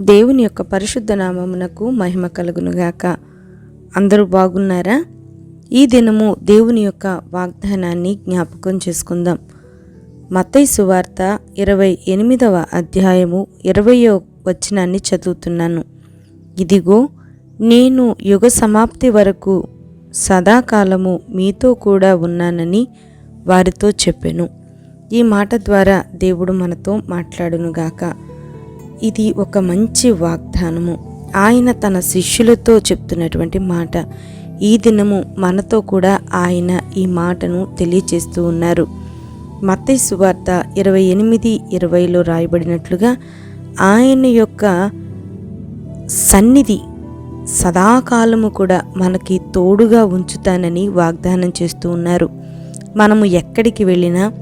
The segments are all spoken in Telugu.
దేవుని యొక్క పరిశుద్ధ నామమునకు మహిమ కలుగునుగాక. అందరూ బాగున్నారా? ఈ దినము దేవుని యొక్క వాగ్దానాన్ని జ్ఞాపకం చేసుకుందాం. మతై సువార్త ఇరవై ఎనిమిదవ అధ్యాయము ఇరవయో వచనాన్ని చదువుతున్నాను. ఇదిగో నేను యుగ సమాప్తి వరకు సదాకాలము మీతో కూడా ఉన్నానని వారితో చెప్పెను. ఈ మాట ద్వారా దేవుడు మనతో మాట్లాడునుగాక. ఇది ఒక మంచి వాగ్దానము. ఆయన తన శిష్యులతో చెప్తున్నటువంటి మాట. ఈ దినము మనతో కూడా ఆయన ఈ మాటను తెలియచేస్తూ ఉన్నారు. మత్తయి సువార్త ఇరవై ఎనిమిది ఇరవైలో రాయబడినట్లుగా ఆయన యొక్క సన్నిధి సదాకాలము కూడా మనకి తోడుగా ఉంచుతానని వాగ్దానం చేస్తూ ఉన్నారు. మనము ఎక్కడికి వెళ్ళినా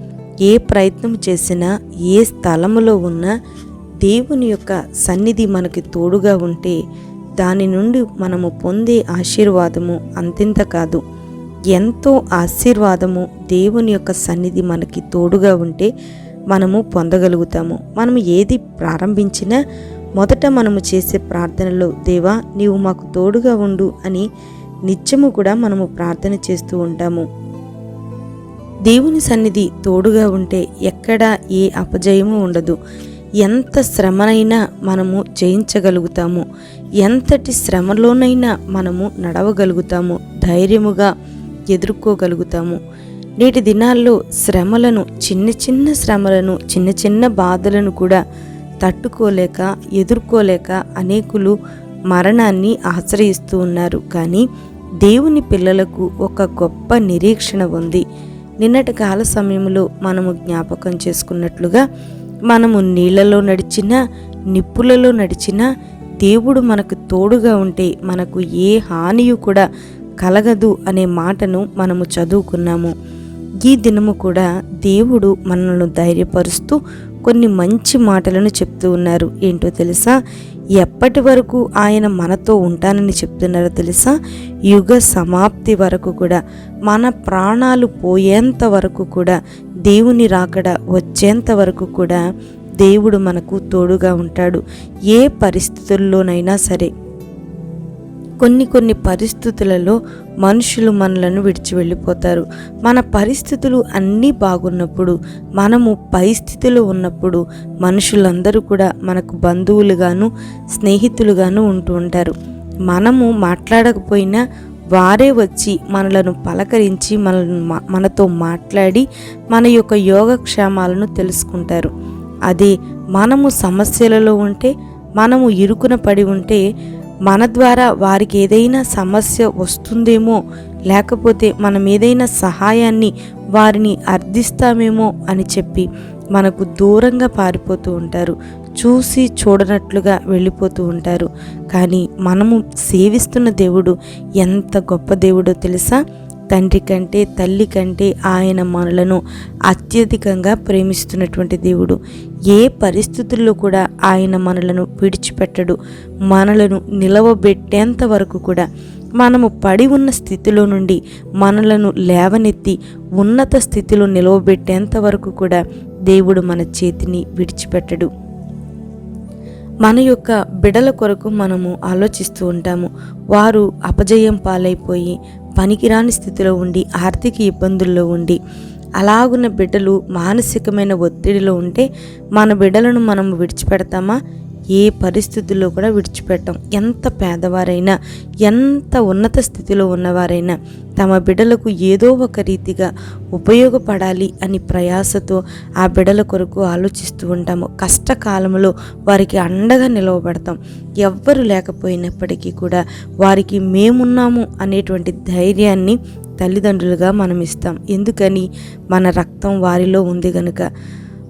ఏ ప్రయత్నం చేసినా ఏ స్థలములో ఉన్నా దేవుని యొక్క సన్నిధి మనకి తోడుగా ఉంటే దాని నుండి మనము పొందే ఆశీర్వాదము అంతింత కాదు. ఎంతో ఆశీర్వాదము దేవుని యొక్క సన్నిధి మనకి తోడుగా ఉంటే మనము పొందగలుగుతాము. మనం ఏది ప్రారంభించినా మొదట మనము చేసే ప్రార్థనలో దేవా నీవు మాకు తోడుగా ఉండు అని నిత్యము కూడా మనము ప్రార్థన చేస్తూ ఉంటాము. దేవుని సన్నిధి తోడుగా ఉంటే ఎక్కడ ఏ అపజయము ఉండదు. ఎంత శ్రమనైనా మనము జయించగలుగుతాము. ఎంతటి శ్రమలోనైనా మనము నడవగలుగుతాము. ధైర్యముగా ఎదుర్కోగలుగుతాము. నేటి దినాల్లో శ్రమలను చిన్న చిన్న శ్రమలను చిన్న చిన్న బాధలను కూడా తట్టుకోలేక ఎదుర్కోలేక అనేకులు మరణాన్ని ఆశ్రయిస్తూ ఉన్నారు. కానీ దేవుని పిల్లలకు ఒక గొప్ప నిరీక్షణ ఉంది. నిన్నటి కాల సమయంలో మనము జ్ఞాపకం చేసుకున్నట్లుగా మనము నీళ్ళలో నడిచినా నిప్పులలో నడిచినా దేవుడు మనకు తోడుగా ఉంటే మనకు ఏ హానియు కూడా కలగదు అనే మాటను మనము చదువుకున్నాము. ఈ దినము కూడా దేవుడు మనల్ని ధైర్యపరుస్తూ కొన్ని మంచి మాటలను చెప్తూ ఉన్నారు. ఏంటో తెలుసా? ఎప్పటి వరకు ఆయన మనతో ఉంటానని చెప్తున్నారో తెలుసా? యుగ సమాప్తి వరకు కూడా మన ప్రాణాలు పోయేంత వరకు కూడా దేవుని రాకడ వచ్చేంత వరకు కూడా దేవుడు మనకు తోడుగా ఉంటాడు. ఏ పరిస్థితుల్లోనైనా సరే కొన్ని కొన్ని పరిస్థితులలో మనుషులు మనలను విడిచి వెళ్ళిపోతారు. మన పరిస్థితులు అన్నీ బాగున్నప్పుడు మనము పరిస్థితులు ఉన్నప్పుడు మనుషులందరూ కూడా మనకు బంధువులుగాను స్నేహితులుగాను ఉంటూ ఉంటారు. మనము మాట్లాడకపోయినా వారే వచ్చి మనలను పలకరించి మనలను మనతో మాట్లాడి మన యొక్క యోగక్షేమాలను తెలుసుకుంటారు. అదే మనము సమస్యలలో ఉంటే మనము ఇరుకున పడి ఉంటే మన ద్వారా వారికి ఏదైనా సమస్య వస్తుందేమో లేకపోతే మనం ఏదైనా సహాయాన్ని వారిని అర్థిస్తామేమో అని చెప్పి మనకు దూరంగా పారిపోతూ ఉంటారు. చూసి చూడనట్లుగా వెళ్ళిపోతూ ఉంటారు. కానీ మనము సేవిస్తున్న దేవుడు ఎంత గొప్ప దేవుడో తెలుసా? తండ్రి కంటే తల్లి కంటే ఆయన మనలను అత్యధికంగా ప్రేమిస్తున్నటువంటి దేవుడు. ఏ పరిస్థితుల్లో కూడా ఆయన మనలను విడిచిపెట్టడు. మనలను నిలవబెట్టేంత వరకు కూడా మనము పడి ఉన్న స్థితిలో నుండి మనలను లేవనెత్తి ఉన్నత స్థితిలో నిలవబెట్టేంత వరకు కూడా దేవుడు మన చేతిని విడిచిపెట్టడు. మన యొక్క బిడల కొరకు మనము ఆలోచిస్తూ ఉంటాము. వారు అపజయం పాలైపోయి పనికిరాని స్థితిలో ఉండి ఆర్థిక ఇబ్బందుల్లో ఉండి అలాగున్న బిడ్డలు మానసికమైన ఒత్తిడిలో ఉంటే మన బిడ్డలను మనం విడిచిపెడతామా? ఏ పరిస్థితుల్లో కూడా విడిచిపెట్టం. ఎంత పేదవారైనా ఎంత ఉన్నత స్థితిలో ఉన్నవారైనా తమ బిడ్డలకు ఏదో ఒక రీతిగా ఉపయోగపడాలి అని ప్రయాసతో ఆ బిడ్డల కొరకు ఆలోచిస్తూ ఉంటాము. కష్టకాలంలో వారికి అండగా నిలవబడతాం. ఎవ్వరు లేకపోయినప్పటికీ కూడా వారికి మేమున్నాము అనేటువంటి ధైర్యాన్ని తల్లిదండ్రులుగా మనం ఇస్తాం. ఎందుకని? మన రక్తం వారిలో ఉంది గనుక.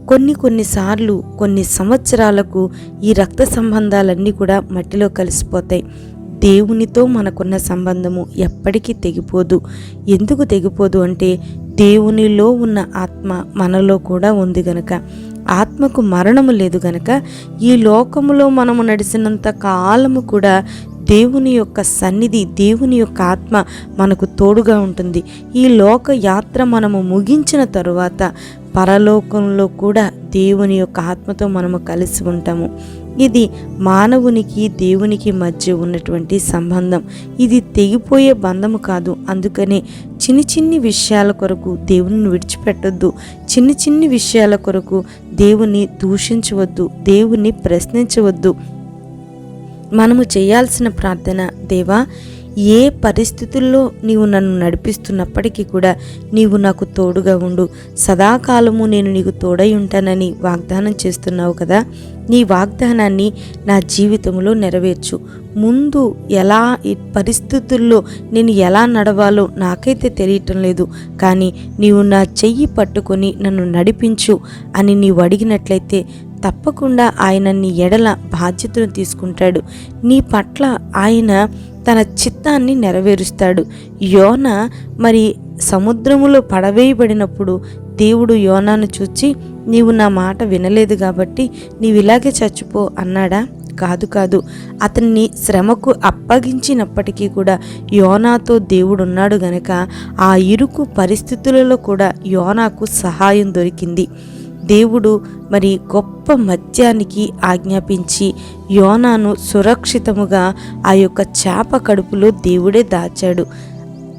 కొన్ని కొన్నిసార్లు కొన్ని సంవత్సరాలకు ఈ రక్త సంబంధాలన్నీ కూడా మట్టిలో కలిసిపోతాయి. దేవునితో మనకున్న సంబంధము ఎప్పటికీ తెగిపోదు. ఎందుకు తెగిపోదు అంటే దేవునిలో ఉన్న ఆత్మ మనలో కూడా ఉంది గనక. ఆత్మకు మరణము లేదు గనక ఈ లోకములో మనము నడిచినంత కాలము కూడా దేవుని యొక్క సన్నిధి దేవుని యొక్క ఆత్మ మనకు తోడుగా ఉంటుంది. ఈ లోక యాత్ర మనము ముగించిన తరువాత పరలోకంలో కూడా దేవుని యొక్క ఆత్మతో మనము కలిసి ఉంటాము. ఇది మానవునికి దేవునికి మధ్య ఉన్నటువంటి సంబంధం. ఇది తెగిపోయే బంధము కాదు. అందుకనే చిన్ని చిన్ని విషయాల కొరకు దేవుని విడిచిపెట్టొద్దు. చిన్ని చిన్ని విషయాల కొరకు దేవుని దూషించవద్దు. దేవుని ప్రశ్నించవద్దు. మనము చేయాల్సిన ప్రార్థన దేవా ఏ పరిస్థితుల్లో నీవు నన్ను నడిపిస్తున్నప్పటికీ కూడా నీవు నాకు తోడుగా ఉండు. సదాకాలము నేను నీకు తోడై ఉంటానని వాగ్దానం చేస్తున్నావు కదా. నీ వాగ్దానాన్ని నా జీవితంలో నెరవేర్చు. ముందు ఎలా పరిస్థితుల్లో నేను ఎలా నడవాలో నాకైతే తెలియటం లేదు. కానీ నీవు నా చెయ్యి పట్టుకొని నన్ను నడిపించు అని నీవు అడిగినట్లయితే తప్పకుండా ఆయన నీ ఎడల బాధ్యతను తీసుకుంటాడు. నీ పట్ల ఆయన తన చిత్తాన్ని నెరవేరుస్తాడు. యోన మరి సముద్రములో పడవేయబడినప్పుడు దేవుడు యోనాను చూచి నీవు నా మాట వినలేదు కాబట్టి నీవు ఇలాగే చచ్చిపో అన్నాడా. కాదు కాదు. అతన్ని శ్రమకు అప్పగించినప్పటికీ కూడా యోనాతో దేవుడు ఉన్నాడు గనక ఆ ఇరుకు పరిస్థితులలో కూడా యోనాకు సహాయం దొరికింది. దేవుడు మరి గొప్ప మద్యానికి ఆజ్ఞాపించి యోనాను సురక్షితముగా ఆ యొక్క చేప కడుపులో దేవుడే దాచాడు.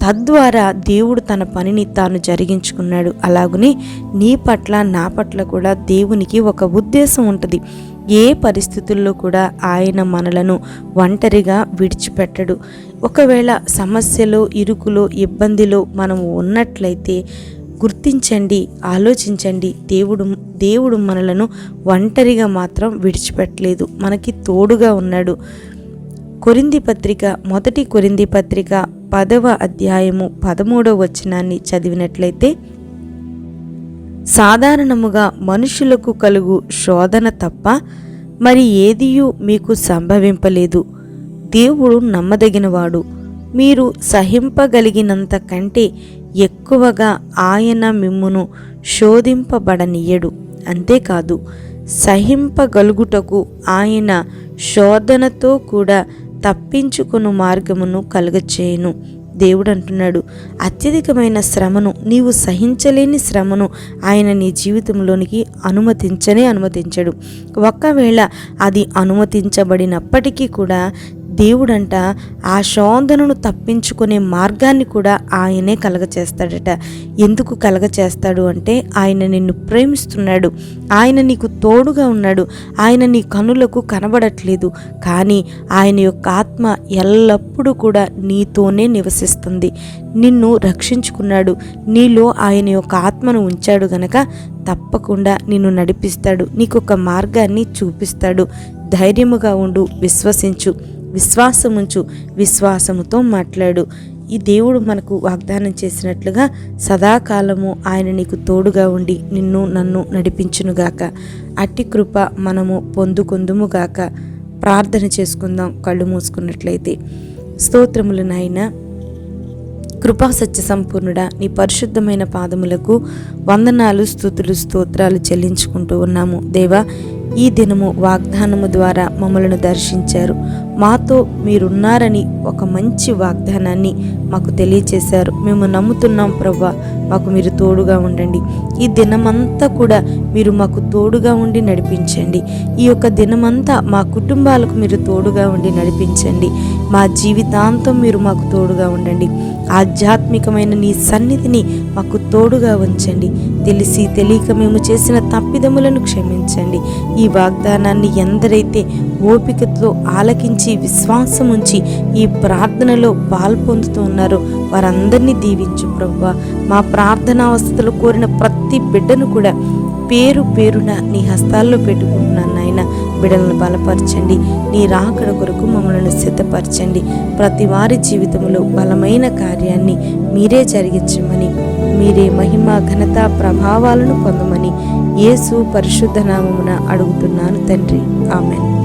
తద్వారా దేవుడు తన పనిని తాను జరిగించుకున్నాడు. అలాగనే నీ పట్ల నా పట్ల కూడా దేవునికి ఒక ఉద్దేశం ఉంటుంది. ఏ పరిస్థితుల్లో కూడా ఆయన మనలను ఒంటరిగా విడిచిపెట్టడు. ఒకవేళ సమస్యలో ఇరుకులో ఇబ్బందిలో మనము ఉన్నట్లయితే గుర్తించండి ఆలోచించండి. దేవుడు దేవుడు మనలను ఒంటరిగా మాత్రం విడిచిపెట్టలేదు. మనకి తోడుగా ఉన్నాడు. కొరింది పత్రిక మొదటి కొరింది పత్రిక పదవ అధ్యాయము పదమూడవ వచనాన్ని చదివినట్లయితే సాధారణముగా మనుషులకు కలుగు శోధన తప్ప మరి ఏదియూ మీకు సంభవింపలేదు. దేవుడు నమ్మదగినవాడు. మీరు సహింపగలిగినంత కంటే ఎక్కువగా ఆయన మిమ్మును శోధింపబడనీయడు. అంతేకాదు సహింపగలుగుటకు ఆయన శోధనతో కూడా తప్పించుకును మార్గమును కలుగచేయను. దేవుడు అంటున్నాడు అత్యధికమైన శ్రమను నీవు సహించలేని శ్రమను ఆయన నీ జీవితంలోనికి అనుమతించనే అనుమతించడు. ఒకవేళ అది అనుమతించబడినప్పటికీ కూడా దేవుడంట ఆ శోధనను తప్పించుకునే మార్గాన్ని కూడా ఆయనే కలగచేస్తాడట. ఎందుకు కలగచేస్తాడు అంటే ఆయన నిన్ను ప్రేమిస్తున్నాడు. ఆయన నీకు తోడుగా ఉన్నాడు. ఆయన నీ కనులకు కనబడట్లేదు. కానీ ఆయన యొక్క ఆత్మ ఎల్లప్పుడూ కూడా నీతోనే నివసిస్తుంది. నిన్ను రక్షించుకున్నాడు. నీలో ఆయన యొక్క ఆత్మను ఉంచాడు గనక తప్పకుండా నిన్ను నడిపిస్తాడు. నీకొక మార్గాన్ని చూపిస్తాడు. ధైర్యముగా ఉండు విశ్వసించు. విశ్వాసముంచు విశ్వాసముతో మాట్లాడు. ఈ దేవుడు మనకు వాగ్దానం చేసినట్లుగా సదాకాలము ఆయన నీకు తోడుగా ఉండి నిన్ను నన్ను నడిపించునుగాక. అట్టి కృప మనము పొందుకుందుముగాక. ప్రార్థన చేసుకుందాం కళ్ళు మూసుకున్నట్లయితే. స్తోత్రములు నాయన. కృపా సత్య సంపూర్ణుడా నీ పరిశుద్ధమైన పాదములకు వందనాలు స్థుతులు స్తోత్రాలు చెల్లించుకుంటూ ఉన్నాము. దేవా ఈ దినము వాగ్దానము ద్వారా మమ్మలను దర్శించారు. మాతో మీరున్నారని ఒక మంచి వాగ్దానాన్ని మాకు తెలియచేశారు. మేము నమ్ముతున్నాం ప్రవ్వా మాకు మీరు తోడుగా ఉండండి. ఈ దినమంతా కూడా మీరు మాకు తోడుగా ఉండి నడిపించండి. ఈ యొక్క దినమంతా మా కుటుంబాలకు మీరు తోడుగా ఉండి నడిపించండి. మా జీవితాంతం మీరు మాకు తోడుగా ఉండండి. ఆధ్యాత్మికమైన నీ సన్నిధిని మాకు తోడుగా ఉంచండి. తెలిసి తెలియక మేము చేసిన తప్పిదములను క్షమించండి. ఈ వాగ్దానాన్ని ఎందరైతే ఓపికతో ఆలకించి విశ్వాసం ఉంచి ఈ ప్రార్థనలో పాల్పొందుతున్నారో వారందరినీ దీవించు ప్రవ్వ. మా ప్రార్థనావస్థలో కోరిన ప్రతి బిడ్డను కూడా పేరు పేరున నీ హస్తాల్లో పెట్టుకుంటున్నాను బిడలను బలపరచండి. నీ రాకడ కొరకు మమ్మల్ని సిద్ధపరచండి. ప్రతి వారి జీవితంలో బలమైన కార్యాన్ని మీరే జరిగించమని మీరే మహిమ ఘనత ప్రభావాలను పొందమని యేసు పరిశుద్ధ నామమున అడుగుతున్నాను తండ్రి. ఆమెన్.